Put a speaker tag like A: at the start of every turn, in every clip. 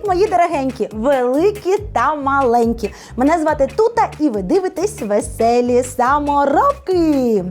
A: Привіт, мої дорогенькі, великі та маленькі. Мене звати Тута, і ви дивитесь веселі саморобки.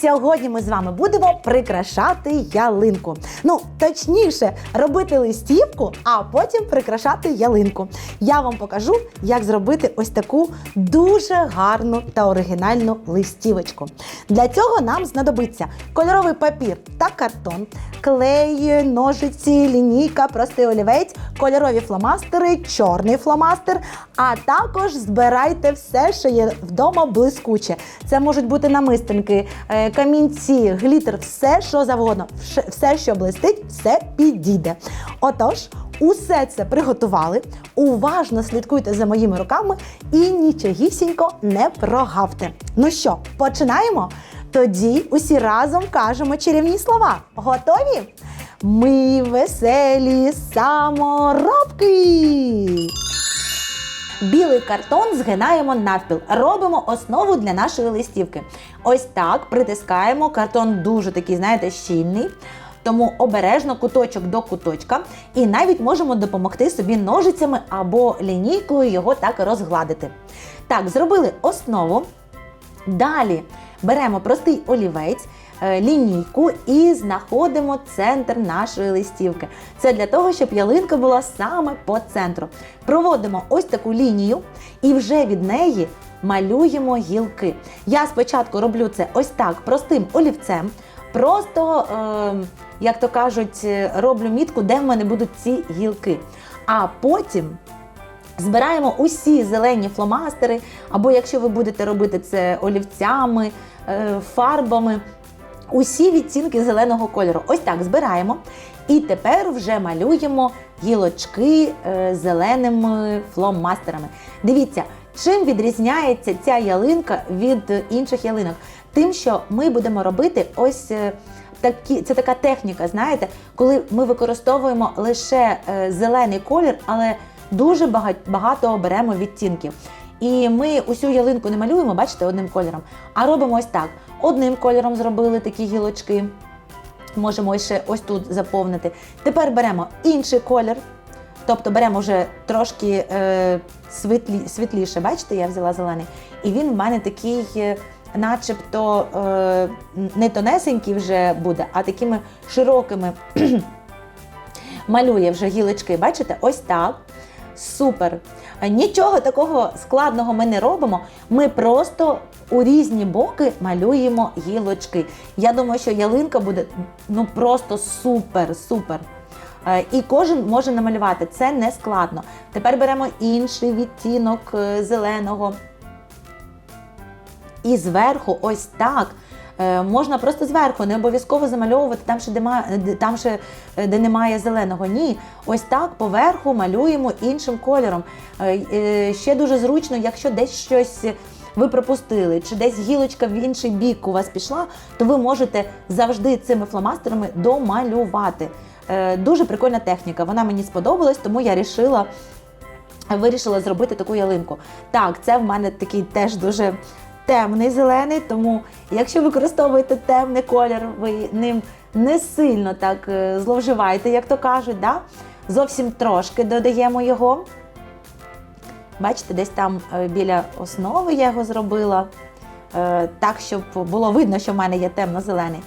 A: Сьогодні ми з вами будемо прикрашати ялинку. Ну, точніше, робити листівку, а потім прикрашати ялинку. Я вам покажу, як зробити ось таку дуже гарну та оригінальну листівочку. Для цього нам знадобиться кольоровий папір та картон, клей, ножиці, лінійка, простий олівець, кольорові фломастери, чорний фломастер, а також збирайте все, що є вдома блискуче. Це можуть бути намистинки, е, камінці, глітер, все, що завгодно. Все, що блистить, все підійде. Отож, усе це приготували. Уважно слідкуйте за моїми руками і нічогісінько не прогавте. Ну що, починаємо? Тоді усі разом кажемо чарівні слова. Готові? Ми веселі саморобки. Білий картон згинаємо навпіл. Робимо основу для нашої листівки. Ось так притискаємо. Картон дуже такий, знаєте, щільний. Тому обережно куточок до куточка. І навіть можемо допомогти собі ножицями або лінійкою його так розгладити. Так, зробили основу. Далі беремо простий олівець, лінійку і знаходимо центр нашої листівки. Це для того, щоб ялинка була саме по центру. Проводимо ось таку лінію і вже від неї малюємо гілки. Я спочатку роблю це ось так простим олівцем. Просто, е, як то кажуть, е, роблю мітку, де в мене будуть ці гілки. А потім Збираємо усі зелені фломастери, або якщо ви будете робити це олівцями, е, фарбами, усі відтінки зеленого кольору. Ось так збираємо. І тепер вже малюємо гілочки е, зеленими фломастерами. Дивіться, чим відрізняється ця ялинка від інших ялинок? Тим, що ми будемо робити ось. е, Такі, це така техніка, знаєте, коли ми використовуємо лише е, зелений колір, але дуже багато, беремо відтінків. І ми усю ялинку не малюємо, бачите, одним кольором, а робимо ось так. Одним кольором зробили такі гілочки. Можемо ще ось тут заповнити. Тепер беремо інший колір. Тобто беремо вже трошки е, світлі, світліше, бачите, я взяла зелений. І він в мене такий, е, начебто, е, не тонесенький вже буде, а такими широкими малює вже гілочки. Бачите, ось так. Супер. Нічого такого складного ми не робимо. Ми просто у різні боки малюємо гілочки. Я думаю, що ялинка буде ну просто супер, супер. Е, І кожен може намалювати. Це не складно. Тепер беремо інший відтінок е, зеленого. І зверху, ось так. Е, Можна просто зверху, не обов'язково замальовувати там, ще де, там ще, де немає зеленого. Ні, ось так поверху малюємо іншим кольором. Е, е, Ще дуже зручно, якщо десь щось ви пропустили, чи десь гілочка в інший бік у вас пішла, то ви можете завжди цими фломастерами домалювати. Е, Дуже прикольна техніка. Вона мені сподобалась, тому я рішила вирішила зробити таку ялинку. Так, це в мене такий теж дуже темний зелений, тому якщо використовуєте темний колір, ви ним не сильно так е, зловживаєте, як то кажуть. Да? Зовсім трошки додаємо його. Бачите, десь там е, біля основи я його зробила, е, так, щоб було видно, що в мене є темно-зелений.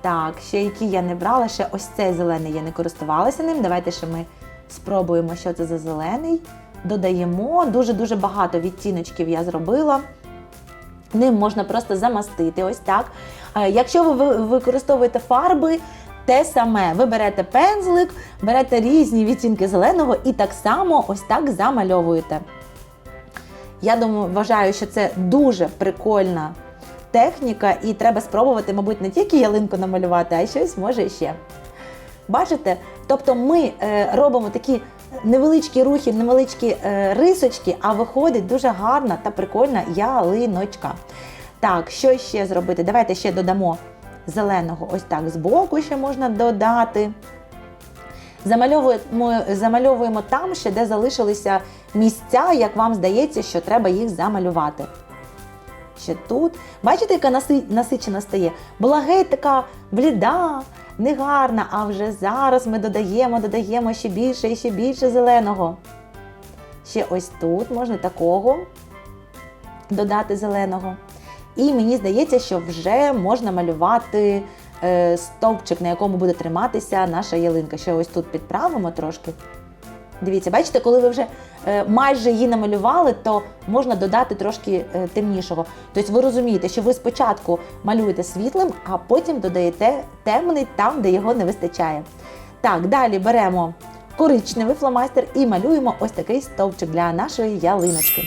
A: Так, ще які я не брала, ще ось цей зелений я не користувалася ним. Давайте ще ми спробуємо, що це за зелений. Додаємо дуже-дуже багато відтіночків я зробила. Ним можна просто замастити, ось так. Е, Якщо ви ви- використовуєте фарби, те саме. Ви берете пензлик, берете різні відтінки зеленого і так само ось так замальовуєте. Я думаю, вважаю, що це дуже прикольна техніка, і треба спробувати, мабуть, не тільки ялинку намалювати, а й щось може ще. Бачите? Тобто ми е, робимо такі невеличкі рухи, невеличкі е, рисочки, а виходить дуже гарна та прикольна ялиночка. Так, що ще зробити? Давайте ще додамо зеленого. Ось так збоку ще можна додати. Замальовуємо, замальовуємо там ще, де залишилися місця, як вам здається, що треба їх замалювати. Ще тут. Бачите, яка наси- насичена стає? Була геть така бліда, негарна, а вже зараз ми додаємо, додаємо ще більше і ще більше зеленого. Ще ось тут можна такого додати зеленого. І мені здається, що вже можна малювати е, стовпчик, на якому буде триматися наша ялинка. Ще ось тут підправимо трошки. Дивіться, бачите, коли ви вже е, майже її намалювали, то можна додати трошки е, темнішого. Тобто ви розумієте, що ви спочатку малюєте світлим, а потім додаєте темний там, де його не вистачає. Так, далі беремо коричневий фломастер і малюємо ось такий стовпчик для нашої ялиночки.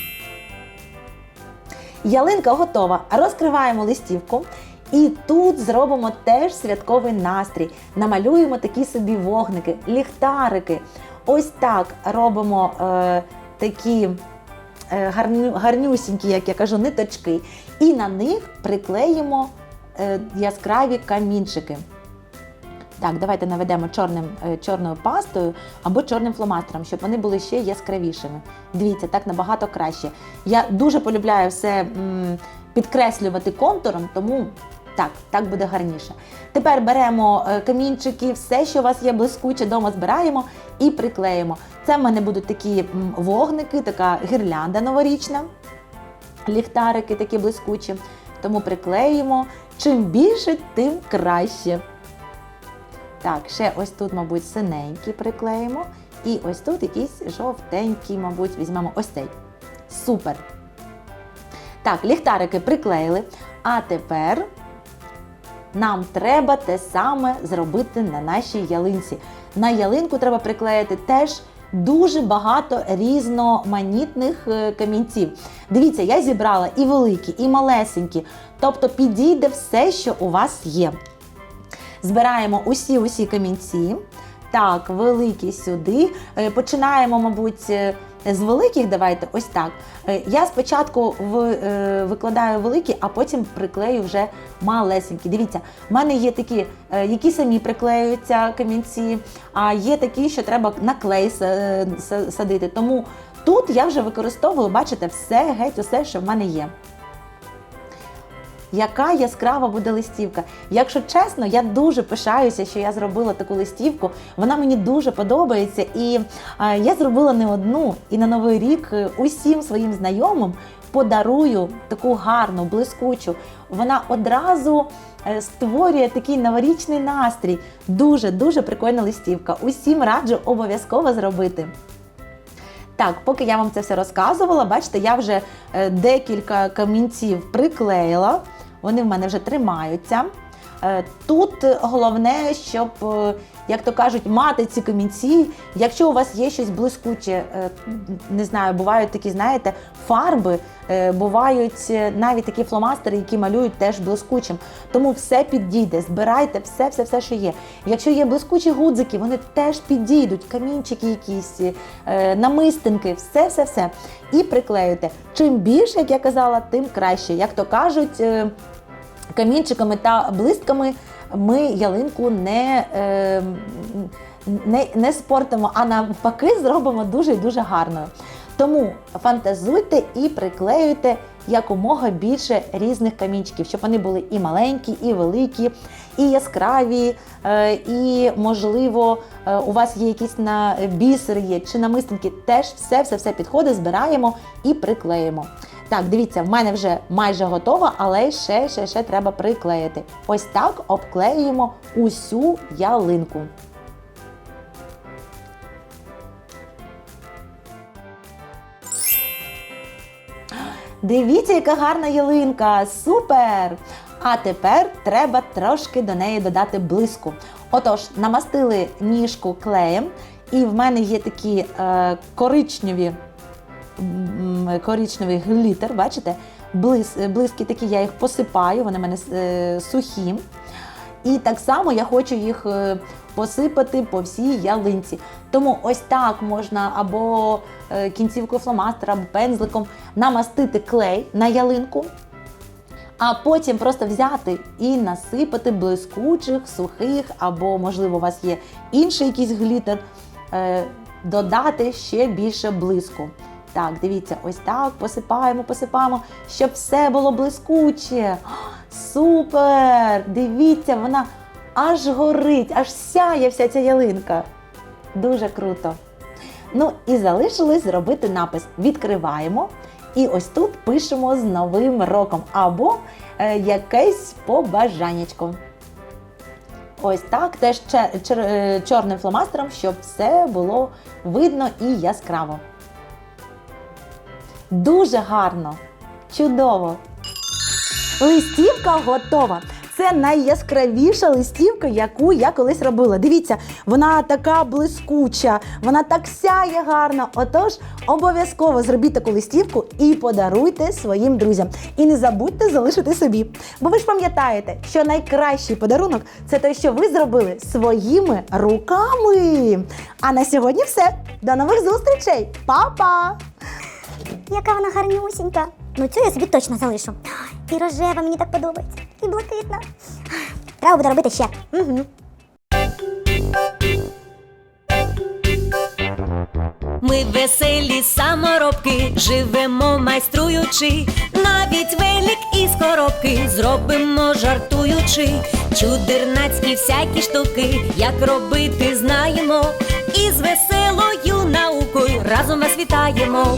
A: Ялинка готова. Розкриваємо листівку. І тут зробимо теж святковий настрій. Намалюємо такі собі вогники, ліхтарики. Ось так робимо е, такі е, гарню, гарнюсінькі, як я кажу, ниточки. І на них приклеїмо е, яскраві камінчики. Так, давайте наведемо чорним, е, чорною пастою або чорним фломастером, щоб вони були ще яскравішими. Дивіться, так набагато краще. Я дуже полюбляю все підкреслювати контуром, тому так, так буде гарніше. Тепер беремо е, камінчики, все, що у вас є блискуче, дома збираємо і приклеїмо. Це в мене будуть такі вогники, така гірлянда новорічна, ліхтарики такі блискучі. Тому приклеїмо. Чим більше, тим краще. Так, ще ось тут, мабуть, синенький приклеїмо. І ось тут якийсь жовтенький, мабуть, візьмемо ось цей. Супер. Так, ліхтарики приклеїли. А тепер нам треба те саме зробити на нашій ялинці. На ялинку треба приклеїти теж дуже багато різноманітних е, камінців. Дивіться, я зібрала і великі, і малесенькі. Тобто підійде все, що у вас є. Збираємо усі усі камінці. Так, великі сюди. Е, Починаємо, мабуть, е, з великих. Давайте ось так. Е, Я спочатку е, викладаю великі, а потім приклею вже малесенькі. Дивіться, в мене є такі, е, які самі приклеюються камінці, а є такі, що треба на клей са- са- садити. Тому тут я вже використовую, бачите, все, геть, усе, що в мене є яка яскрава буде листівка. Якщо чесно, я дуже пишаюся, що я зробила таку листівку. Вона мені дуже подобається, і е, я зробила не одну. І на новий рік е, усім своїм знайомим подарую таку гарну, блискучу. Вона одразу е, створює такий новорічний настрій. Дуже дуже прикольна листівка. Усім раджу обов'язково зробити. Так, поки я вам це все розказувала, бачите, я вже декілька камінців приклеїла, вони в мене вже тримаються. Е, Тут головне, щоб, е, як то кажуть, мати ці камінці. Якщо у вас є щось блискуче, е, не знаю, бувають такі, знаєте, фарби, бувають навіть такі фломастери, які малюють теж блискучим. Тому все підійде, збирайте все, все, все, що є. Якщо є блискучі гудзики, вони теж підійдуть, камінчики якісь, намистинки, все, все, все. І приклеюйте. Чим більше, як я казала, тим краще. Як то кажуть, камінчиками та блистками ми ялинку не, е, не, не спортимо, а навпаки зробимо дуже і дуже гарною. Тому фантазуйте і приклеюйте якомога більше різних камінчиків, щоб вони були і маленькі, і великі, і яскраві, е, і, можливо, е, у вас є якісь на бісер є чи намистинки. Теж все, все, все підходить, збираємо і приклеїмо. Так, дивіться, в мене вже майже готова, але ще, ще, ще треба приклеїти. Ось так обклеюємо усю ялинку. Дивіться, яка гарна ялинка! Супер! А тепер треба трошки до неї додати блиску. Отож, намастили ніжку клеєм, і в мене є такі е, коричневі коричневий глітер, бачите? блис, е, блиски такі, я їх посипаю, вони в мене е, сухі. І так само я хочу їх е, посипати по всій ялинці. Тому ось так можна або е, кінцівкою фломастера, або пензликом намастити клей на ялинку, а потім просто взяти і насипати блискучих, сухих, або, можливо, у вас є інший якийсь глітер, додати ще більше блиску. Так, дивіться, ось так посипаємо, посипаємо, щоб все було блискуче. Супер! Дивіться, вона аж горить, аж сяє вся ця ялинка. Дуже круто. Ну і залишилось зробити напис. Відкриваємо. І ось тут пишемо з Новим роком або е, якесь побажаннячко. Ось так, теж чер- чер- е, чорним фломастером, щоб все було видно і яскраво. Дуже гарно, чудово. Листівка готова. Це найяскравіша листівка, яку я колись робила. Дивіться, вона така блискуча, вона так сяє гарно. Отож, обов'язково зробіть таку листівку і подаруйте своїм друзям. І не забудьте залишити собі. Бо ви ж пам'ятаєте, що найкращий подарунок це те, що ви зробили своїми руками. А на сьогодні все. До нових зустрічей! Па-па!
B: Яка вона гарнюсінька. Ну цю я собі точно залишу. І рожева мені так подобається. І блакитна. Треба буде робити ще. Угу.
C: Ми веселі саморобки, живемо майструючи, навіть велик із коробки зробимо жартуючи, чудернацькі всякі штуки, як робити знаємо, і з веселою наукою разом вас вітаємо,